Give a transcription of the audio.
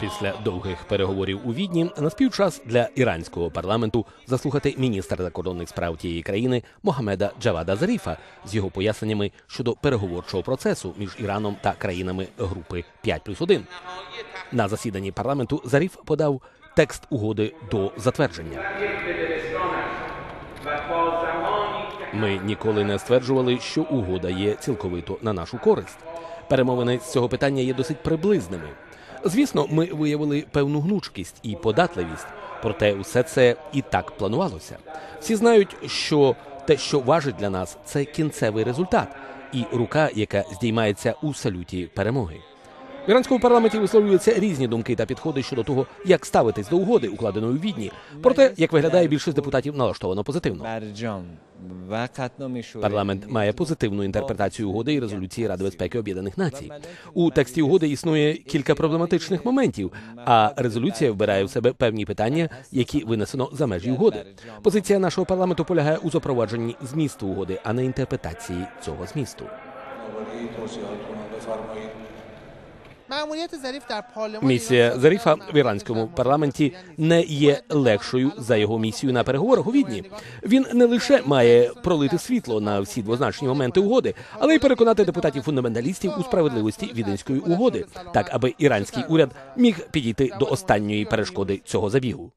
Після довгих переговорів у Відні наспів час для іранського парламенту заслухати міністра закордонних справ тієї країни Могамеда Джавада Заріфа з його поясненнями щодо переговорчого процесу між Іраном та країнами групи 5 плюс 1. На засіданні парламенту Заріф подав текст угоди до затвердження. Ми ніколи не стверджували, що угода є цілковито на нашу користь. Перемовини з цього питання є досить приблизними. Звісно, ми виявили певну гнучкість і податливість, проте все це і так планувалося. Всі знають, що те, що важить для нас, це кінцевий результат і рука, яка здіймається у салюті перемоги. В іранському парламенті висловлюються різні думки та підходи щодо того, як ставитись до угоди, укладеної у відні. Проте, як виглядає, більшість депутатів налаштовано позитивно. Парламент має позитивну інтерпретацію угоди і резолюції Ради безпеки Об'єднаних Націй. У тексті угоди існує кілька проблематичних моментів, а резолюція вбирає в себе певні питання, які винесено за межі угоди. Позиція нашого парламенту полягає у запровадженні змісту угоди, а не інтерпретації цього змісту. Місія Заріфа в іранському парламенті не є легшою за його місію на переговорах у відні. Він не лише має пролити світло на всі двозначні моменти угоди, але й переконати депутатів фундаменталістів у справедливості віденської угоди, так аби іранський уряд міг підійти до останньої перешкоди цього забігу.